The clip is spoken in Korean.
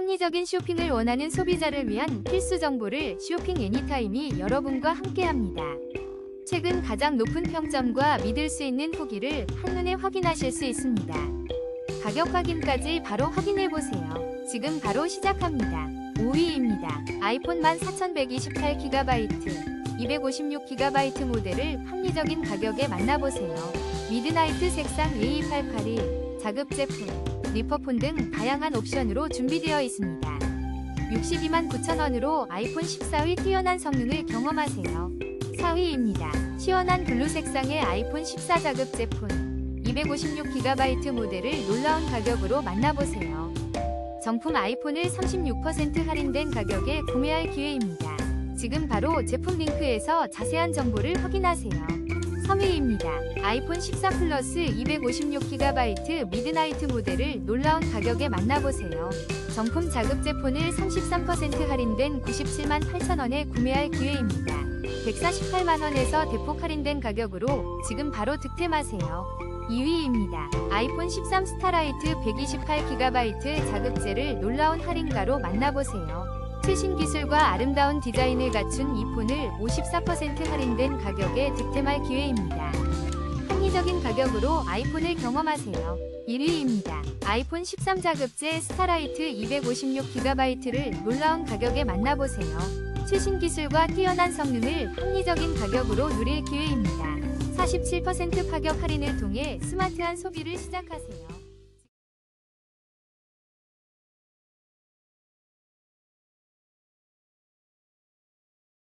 합리적인 쇼핑을 원하는 소비자를 위한 필수 정보를 쇼핑 애니타임이 여러분과 함께합니다. 최근 가장 높은 평점과 믿을 수 있는 후기를 한눈에 확인하실 수 있습니다. 가격 확인까지 바로 확인해 보세요. 지금 바로 시작합니다. 5위입니다. 아이폰 14128GB, 256GB 모델을 합리적인 가격에 만나보세요. 미드나이트 색상 A2881, 자급 제품, 리퍼폰 등 다양한 옵션으로 준비되어 있습니다. 62만 9천원으로 아이폰 14의 뛰어난 성능을 경험하세요. 4위입니다. 시원한 블루 색상의 아이폰 14 자급 제품, 256GB 모델을 놀라운 가격으로 만나보세요. 정품 아이폰을 36% 할인된 가격에 구매할 기회입니다. 지금 바로 제품 링크에서 자세한 정보를 확인하세요. 3위입니다. 아이폰 14 플러스 256GB 미드나이트 모델을 놀라운 가격에 만나보세요. 정품 자급제 폰을 33% 할인된 97만 8천원에 구매할 기회입니다. 148만원에서 대폭 할인된 가격으로 지금 바로 득템하세요. 2위입니다. 아이폰 13 스타라이트 128GB 자급제를 놀라운 할인가로 만나보세요. 최신 기술과 아름다운 디자인을 갖춘 이 폰을 54% 할인된 가격에 득템할 기회입니다. 합리적인 가격으로 아이폰을 경험하세요. 1위입니다. 아이폰 13 자급제 스타라이트 256GB를 놀라운 가격에 만나보세요. 최신 기술과 뛰어난 성능을 합리적인 가격으로 누릴 기회입니다. 47% 파격 할인을 통해 스마트한 소비를 시작하세요.